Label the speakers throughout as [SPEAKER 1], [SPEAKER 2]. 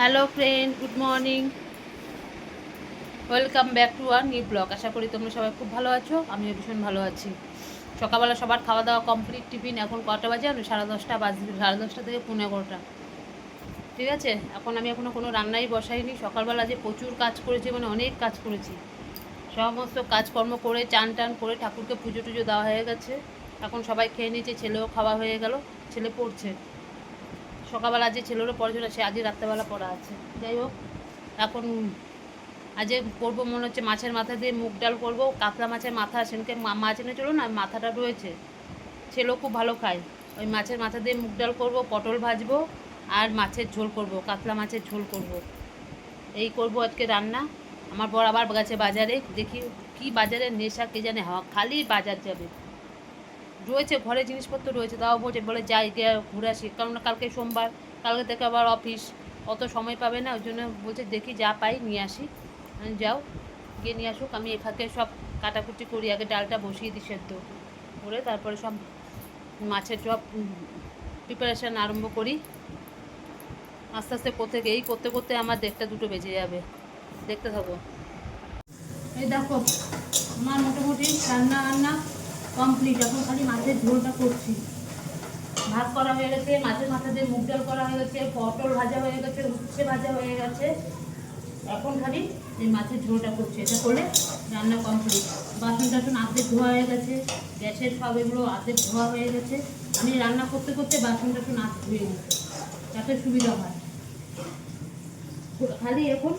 [SPEAKER 1] Hello friend good morning welcome back to our new blog আশা করি তোমরা সবাই খুব ভালো আছো। আমিও ভীষণ ভালো আছি। সকালবেলা সবার খাওয়া দাওয়া কমপ্লিট টিফিন এখন কটা বাজে? আমি সাড়ে দশটা বাজে সাড়ে দশটা থেকে পনেরো এগারোটা। ঠিক আছে? এখন আমি এখনও কোনো রান্নাই বসাইনি। সকালবেলা যে প্রচুর কাজ করেছি মানে অনেক কাজ করেছি। সমস্ত কাজকর্ম করে, চান টান করে ঠাকুরকে পুজো টুজো দেওয়া হয়ে গেছে। এখন সবাই খেয়ে নিয়েছে, ছেলেও খাওয়া হয়ে গেল। ছেলে পড়ছে। সকালবেলা যে ছেলেরও পড়াশোনা সে আজই রাত্রেবেলা পড়া আছে। যাই হোক, এখন আজকে করব মনে হচ্ছে মাছের মাথা দিয়ে মুগ ডাল করব কাতলা মাছের মাথা সেদিনকে মাছ এনে চলো না মাথাটা রয়েছে। ছেলেও খুব ভালো খায়। ওই মাছের মাথা দিয়ে মুগ ডাল করব, পটল ভাজবো, আর মাছের ঝোল করব কাতলা মাছের ঝোল করব। এই করব আজকে রান্না। আমার বর আবার গেছে বাজারে, দেখি কি বাজারে নেশা কে জানে হাওয়া, খালি বাজার যাবে। রয়েছে, ঘরে জিনিসপত্র রয়েছে, তাও বলছে, বলে যাই, গিয়ে ঘুরে আসি। কারণ কালকে সোমবার, কালকে থেকে আবার অফিস, অত সময় পাবে না, ওই জন্য বলছে, দেখি যা পাই, নিয়ে আসি। যাও, গিয়ে নিয়ে আসুক, আমি এখানে সব কাটাকুটি করি, আগে ডালটা বসিয়ে দিই সেদ্ধ করে, তারপরে সব মাছের সব প্রিপারেশান আরম্ভ করি। আস্তে আস্তে করতে এই করতে করতে আমার দেড়টা দুটো বেজে যাবে। দেখতে থাকো। এই দেখো, আমার মোটামুটি রান্না রান্না কমপ্লিট এখন খালি মাছের ঝোলটা করছি। ভাত করা হয়ে গেছে, মাছের মাথা দিয়ে মুগ ডাল করা হয়ে গেছে, পটল ভাজা হয়ে গেছে, উচ্ছে ভাজা হয়ে গেছে। এখন খালি এই মাছের ঝোলটা করছি, এটা করলে রান্না কমপ্লিট বাসন টাসন আর্ধেক ধোয়া হয়ে গেছে, গ্যাসের সব এগুলো আর্ধেক ধোয়া হয়ে গেছে। আমি রান্না করতে করতে বাসন টাসন আর্ধেক ধুয়ে নিচ্ছি যাতে সুবিধা হয়। খালি এখন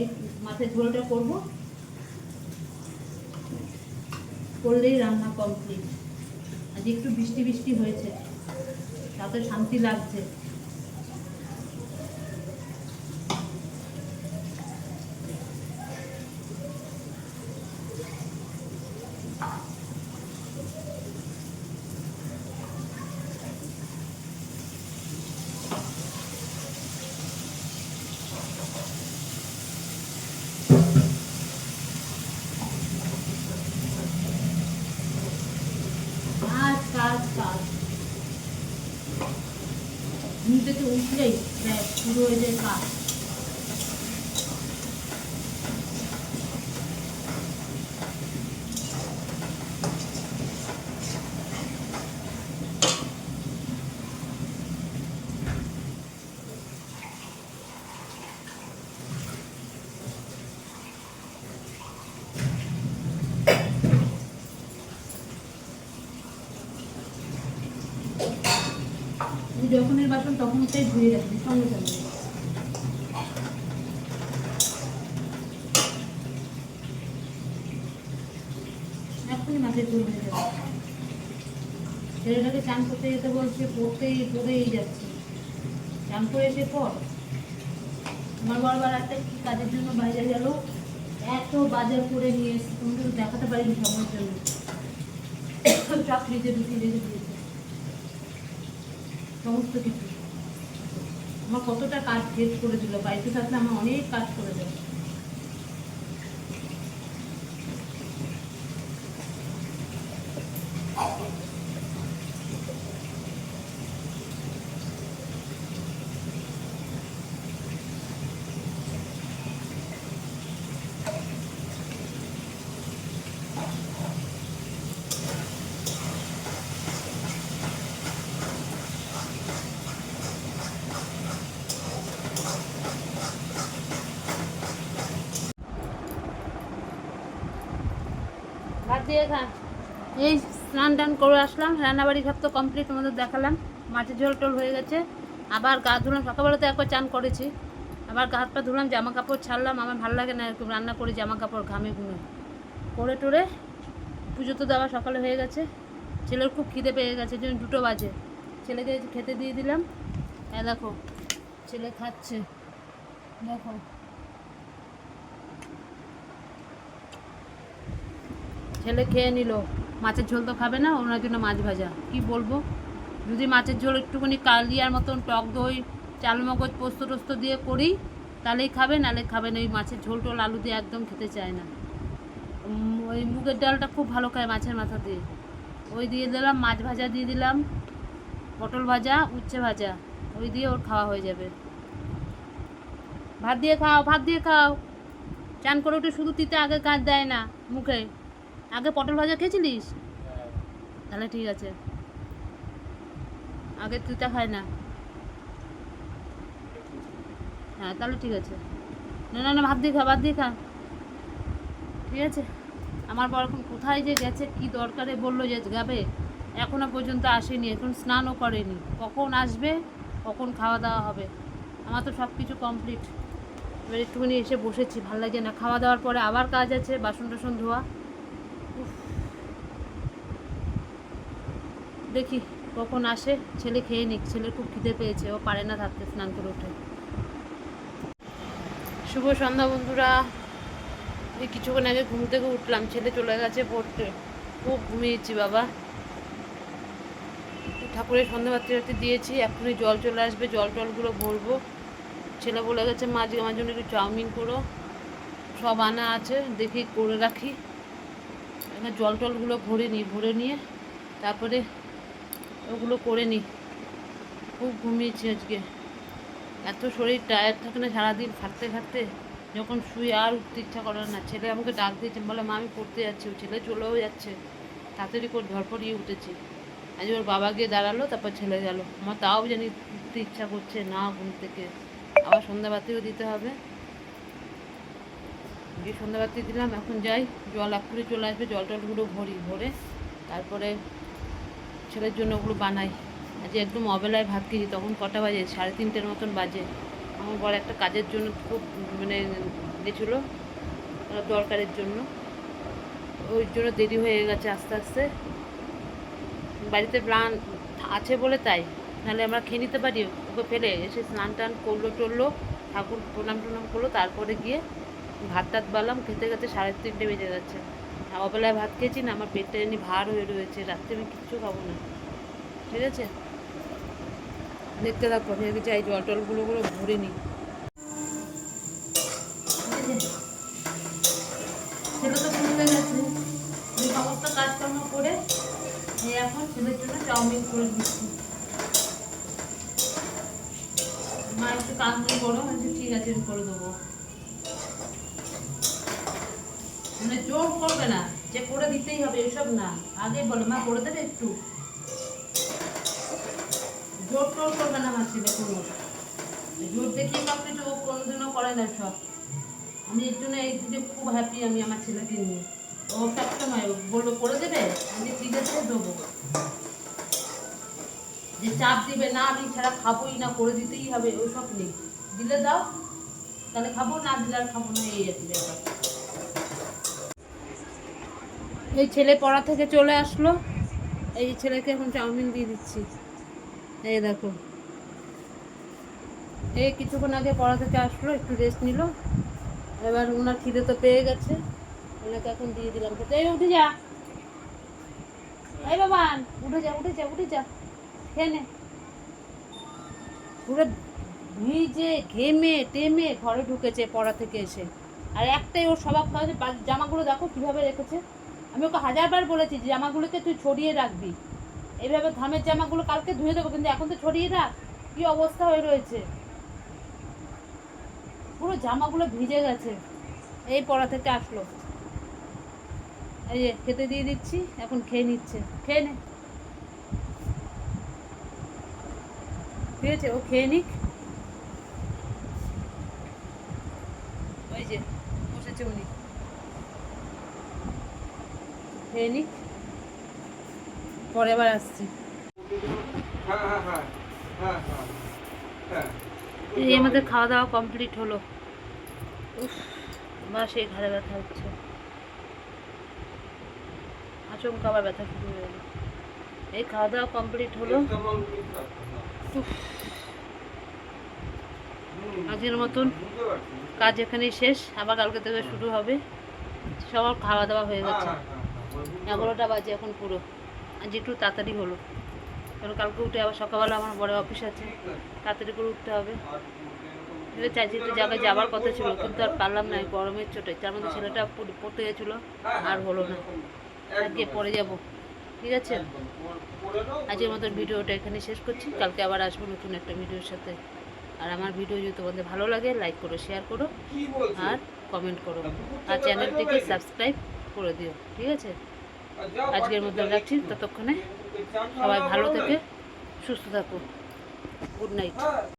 [SPEAKER 1] এই মাছের ঝোলটা করব করলেই রান্না কমপ্লিট আজ একটু বৃষ্টি বৃষ্টি হয়েছে তাতে শান্তি লাগছে কাজ কাজ কাজ ঘুম থেকে উঠলেই ব্যাস শুরু হয়ে যায় যখনের বাসন, তখন ধুয়ে রাখবি সঙ্গে সঙ্গে। এখনই মাছের যাবে ছেলেটাকে চান করতে যেতে বলছে, পড়তেই, পড়েই যাচ্ছে। চান করে এসে পর আমার বারবার একটা কি কাজের জন্য বাইরে গেল? এত বাজার করে নিয়ে এসে তুমি দেখাতে পারিনি সবার জন্য। ফ্রিজে ঢুকিয়ে রেখে দিয়েছে। সমস্ত কিছু। আমার কতটা কাজ শেষ করেছিল বাড়িতে থাকলে আমার অনেক কাজ করে দেয় এই স্নান টান করে আসলাম রান্নাবাড়ি সব তো কমপ্লিট তোমাদের দেখালাম। মাছের ঝোল টোল হয়ে গেছে। আবার গা ধুলাম সকালবেলা তো একবার চান করেছি। আবার গা হাত পা ধুলাম জামা কাপড় ছাড়লাম, আমার ভালো লাগে না এরকম রান্না করে জামা কাপড় ঘামে ঘুমে। করে টোরে পুজো তো দেওয়া সকালে হয়ে গেছে। ছেলের খুব খিদে পেয়ে গেছে জন্য দুটো বাজে। ছেলেকে খেতে দিয়ে দিলাম। হ্যাঁ দেখো, ছেলে খাচ্ছে। দেখো। ছেলে খেয়ে নিল। মাছের ঝোল তো খাবে না, ওনার জন্য মাছ ভাজা। কি বলব? যদি মাছের ঝোল একটুখানি কালিয়ার মতন টক দই চাল মগজ পোস্ত টোস্ত দিয়ে করি, তাহলেই খাবে, নাহলে খাবে না। ওই মাছের ঝোল টোল আলু দিয়ে একদম খেতে চায় না। ওই মুগের ডালটা খুব ভালো খায় মাছের মাথা দিয়ে ওই দিয়ে দিলাম, মাছ ভাজা দিয়ে দিলাম, পটল ভাজা, উচ্ছে ভাজা। ওই দিয়ে ওর খাওয়া হয়ে যাবে। ভাত দিয়ে খাও, ভাত দিয়ে খাও। চান করে উঠে শুধু তিতে আগে কাজ দেয় না, মুখে। আগে পটল ভাজা খেয়েছিলিস? তাহলে ঠিক আছে। আগে তিতা খায় না। হ্যাঁ তাহলে ঠিক আছে। না না না, ভাত দিয়ে খা, ভাত দিয়ে খা। ঠিক আছে? আমার বর এখন কোথায় যে গেছে, কি দরকারে বলল যে যাবে, এখনও পর্যন্ত আসেনি, এখন স্নানও করেনি। কখন আসবে, কখন খাওয়া দাওয়া হবে? আমার তো সব কিছু কমপ্লিট এবার একটুখানি এসে বসেছি, ভালো লাগে না। খাওয়া দাওয়ার পরে আবার কাজ আছে বাসন টাসন ধোয়া। দেখি কখন আসে। ছেলে খেয়ে নিক, ছেলের খুব খিদে পেয়েছে, ও পারে না থাকতে স্নান করে উঠে। শুভ সন্ধ্যা বন্ধুরা। এই কিছুক্ষণ আগে ঘুম থেকে উঠলাম, ছেলে চলে গেছে পড়তে। খুব ঘুমিয়েছি বাবা। ঠাকুরের সন্ধ্যাবাতি রাতে দিয়েছি এখনই জল চলে আসবে, জল টলগুলো ভরবো। ছেলে বলে গেছে, মা, আজকে আমার জন্য একটু চাউমিন করো। সব আনা আছে, দেখি করে রাখি। এখানে জল টলগুলো ভরে নিই, ভরে নিয়ে তারপরে ওগুলো করে নিই খুব ঘুমিয়েছি আজকে। এত শরীর টায়ার থাকে না, সারাদিন খাটতে খাটতে যখন শুয়ে আর উঠতে ইচ্ছা করে না। ছেলে আমাকে ডাক দিয়েছে, বলে, মা, আমি পড়তে যাচ্ছি। ছেলে চলেও যাচ্ছে। তাড়াতাড়ি করে ধরপড়িয়ে উঠেছি। আজ ওর বাবা গিয়ে দাঁড়াল, তারপর ছেলে গেল। আমার তাও জানি উঠতে ইচ্ছা করছে না ঘুম থেকে। আবার সন্ধ্যাবাতিও দিতে হবে। গিয়ে সন্ধ্যাবাতি দিলাম, এখন যাই। জল এক চলে আসবে জল টলগুলো ভরি, ভরে তারপরে ছেলের জন্য ওগুলো বানাই। আজ একদম অবেলায় ভাত খেয়েছি, তখন কটা বাজে? সাড়ে তিনটের মতন বাজে। আমার বড় একটা কাজের জন্য খুব মানে গেছিল দরকারের জন্য। ওই জন্য দেরি হয়ে গেছে আস্তে আস্তে। বাড়িতে প্রাণ আছে বলে তাই। নাহলে আমরা খেয়ে নিতে পারি? ওকে ফেলে এসে স্নান টান করল টরলো, ঠাকুর প্রণাম টনাম করল, তারপরে গিয়ে ভাত টাত বালাম খেতে খেতে সাড়ে তিনটে বেজে গেছে আর অবেলায় ভাত খেয়েছি না, আমার পেটটা এমনি ভার হয়ে রয়েছে, রাত্রে আমি কিচ্ছু খাব না। ঠিক আছে? দেখতে থাকো ভেবে চাই জল টলগুলো গুলো ভরে নিই। ছেলে তো কাজকর্ম করে এখন ছেলের মা একটু কাজ করো আমি ঠিক আছে, আমি করে দেবো। মানে জোর করবে না যে করে দিতেই হবে, এসব না। আগে বলো, মা করে দেবে একটু? জোর টোর করবে না ছেলে কোনো জোর দেখিয়ে সব কিছু ও কোনোদিনও করে না সব। আমি এর জন্য এই দিকে খুব হ্যাপি আমি আমার ছেলেকে নিয়ে। ও সবসময় বলল, করে দেবে? আমি ঠিক আছে দেবো। যে চাপ দিবে, না, আমি ছাড়া খাবোই না, করে দিতেই হবে। ওসব নেই। দিলে দাও, তাহলে খাব, না দিলে আর খাব না, এই আর কি ব্যাপার। এই ছেলে পড়া থেকে চলে আসলো। এই ছেলেকে এখন চাউমিন দিয়ে দিচ্ছি। এই দেখো। এই কিছুক্ষণ আগে পড়া থেকে আসলো, একটু রেস্ট নিল। এবার ওনার খিদে তো পেয়ে গেছে। ওনাকে এখন দিয়ে দিলাম এই উঠে যা। এই বাবান উঠে যা উঠে যা উঠে যা। খেয়ে নে। পুরো ভিজে, ঘেমে, টেমে ঘরে ঢুকেছে পড়া থেকে এসে। আর একটাই ওর স্বভাব খাওয়া জামাগুলো দেখো কীভাবে রেখেছে। আমি ওকে হাজারবার বলেছি যে জামাগুলোকে তুই ছড়িয়ে রাখবি। এইভাবে ধামের জামাগুলো কালকে ধুয়ে দেবো, কিন্তু এখন তো ছড়িয়ে রাখ। কি অবস্থা হয়ে রয়েছে? পুরো জামাগুলো ভিজে গেছে। এই পড়া থেকে আসলো। এই যে খেতে দিয়ে দিচ্ছি, এখন খেয়ে নিচ্ছে। খেয়ে নে। ঠিক আছে, ও খেয়ে নিক। ওই যে, বসেছে উনি। খেয়ে নিক। পরে আবার আসছি।
[SPEAKER 2] হ্যাঁ হ্যাঁ হ্যাঁ হ্যাঁ হ্যাঁ হ্যাঁ
[SPEAKER 1] এই আমাদের খাওয়া দাওয়া কমপ্লিট হলো। উফ বা সেই ঘাড়ে ব্যথা হচ্ছে। আচমকা আবার ব্যথা শুরু হয়ে গেল। এই খাওয়া দাওয়া কমপ্লিট হলো। আজকের মতন কাজ এখানেই শেষ। আবার কালকে থেকে শুরু হবে। সবার খাওয়া দাওয়া হয়ে গেছে এগারোটা বাজে এখন পুরো। আজ একটু তাড়াতাড়ি হলো। কারণ কালকে উঠে আবার সকালবেলা আমার বড় অফিস আছে। তাড়াতাড়ি করে উঠতে হবে। ছেলে চাইছি একটু জায়গায় যাওয়ার কথা ছিল, কিন্তু আর পারলাম না গরমের চোটে। তার মধ্যে ছেলেটা পড়তে গেছিল, আর হলো না। আজকে পরে যাব। ঠিক আছে? আজকের মতো ভিডিওটা এখানে শেষ করছি। কালকে আবার আসব নতুন একটা ভিডিওর সাথে। আর আমার ভিডিও যদি তোমাদের ভালো লাগে লাইক করো শেয়ার করো, আর কমেন্ট করো। আর চ্যানেলটিকে সাবস্ক্রাইব করে দিও ঠিক আছে? আজকের মধ্যে রাখছি ততক্ষণে সবাই ভালো থেকে সুস্থ থাকো। Good night